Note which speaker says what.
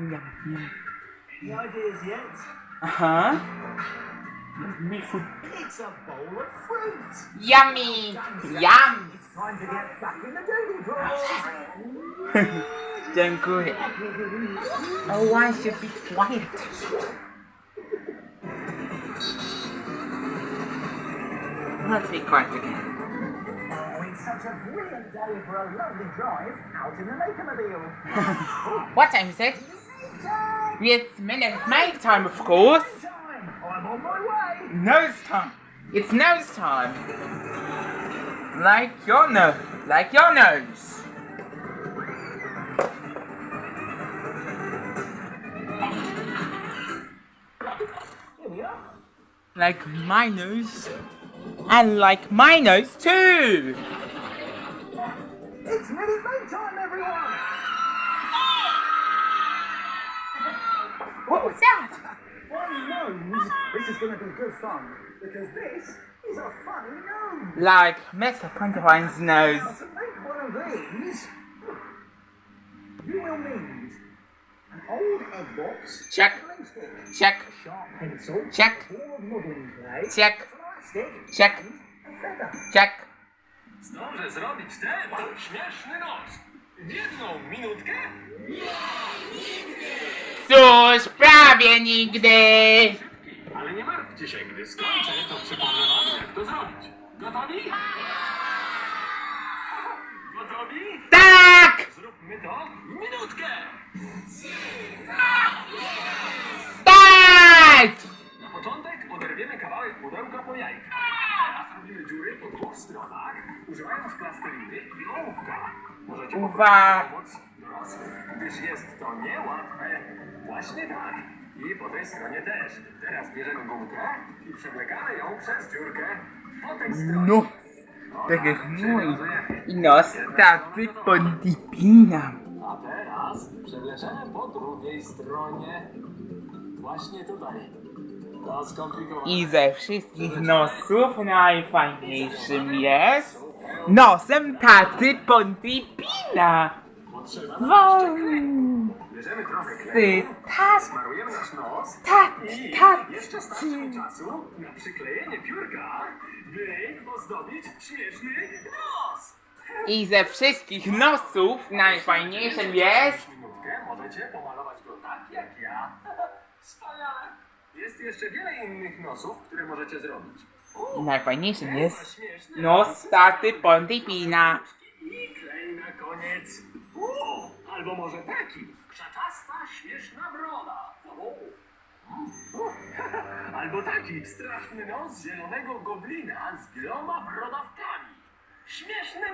Speaker 1: Yum, yum.
Speaker 2: The idea's yet.
Speaker 1: Aha. Me food.
Speaker 2: It's a bowl of fruit.
Speaker 1: Yummy! Yum!
Speaker 2: It's time to get back in the doodle drawers.
Speaker 1: Dziękuję. Oh, I should be quiet. Let's be quiet again.
Speaker 2: oh, it's such a brilliant day for a lovely drive out in the Makermobile.
Speaker 1: What time is it? It's minute make time, of course.
Speaker 2: I'm on my way!
Speaker 1: Nose time. It's nose time. Like your nose. Like your nose. Like my nose. And like my nose too.
Speaker 2: It's Minute Maid time, everyone!
Speaker 1: What was that?
Speaker 2: One knows this is going to be good fun because this is a funny gnome.
Speaker 1: Like Mr. Pontifine's
Speaker 2: Now,
Speaker 1: nose.
Speaker 2: to make one of these, you will need an old egg box,
Speaker 1: Check.
Speaker 2: stick,
Speaker 1: Check.
Speaker 2: a sharp pencil,
Speaker 1: Check.
Speaker 2: a ball of modeling clay,
Speaker 1: Check.
Speaker 2: plastic,
Speaker 1: Check.
Speaker 2: and a feather.
Speaker 1: Check.
Speaker 3: Zdążę zrobić ten śmieszny nos. W jedną minutkę?
Speaker 1: Cóż, prawie nigdy.
Speaker 3: Ale nie martwcie się, gdy skończę, to przypomnę wam, jak to zrobić. Gotowi? Gotowi?
Speaker 1: Tak!
Speaker 3: Zróbmy to w minutkę!
Speaker 1: Start!
Speaker 3: Na początek oderwiemy kawałek pudełka po jajka. Teraz robimy dziury po dwóch stronach, używając plasteliny i ołówka. Możecie
Speaker 1: Uwa-
Speaker 3: o gdyż jest to niełatwe. Właśnie tak. I po tej stronie też. Teraz bierzemy gumkę i przewlekamy ją przez dziurkę po tej stronie.
Speaker 1: No, tak jak mój. I no, staty Pontipina.
Speaker 3: A teraz przewleczemy po drugiej stronie. Właśnie tutaj. To skomplikowane.
Speaker 1: I ze wszystkich nosów najfajniejszym jest nosem taty Pontipina. Wow.
Speaker 3: Bierzemy trochę kleju,
Speaker 1: Ty, tat,
Speaker 3: smarujemy nasz nos
Speaker 1: tat,
Speaker 3: i
Speaker 1: tat.
Speaker 3: jeszcze starczy czasu na przyklejenie piórka, by ozdobić śmieszny nos.
Speaker 1: I ze wszystkich nosów najfajniejszym jest
Speaker 3: Minutkę możecie pomalować go tak jak ja. Wspaniale. Jest jeszcze wiele innych nosów, które możecie zrobić.
Speaker 1: i najfajniejszym jest nos taty Pontipina.
Speaker 3: Albo może taki. Krzaczasta, śmieszna broda. Albo taki straszny nos zielonego goblina z wieloma brodawkami. Śmieszny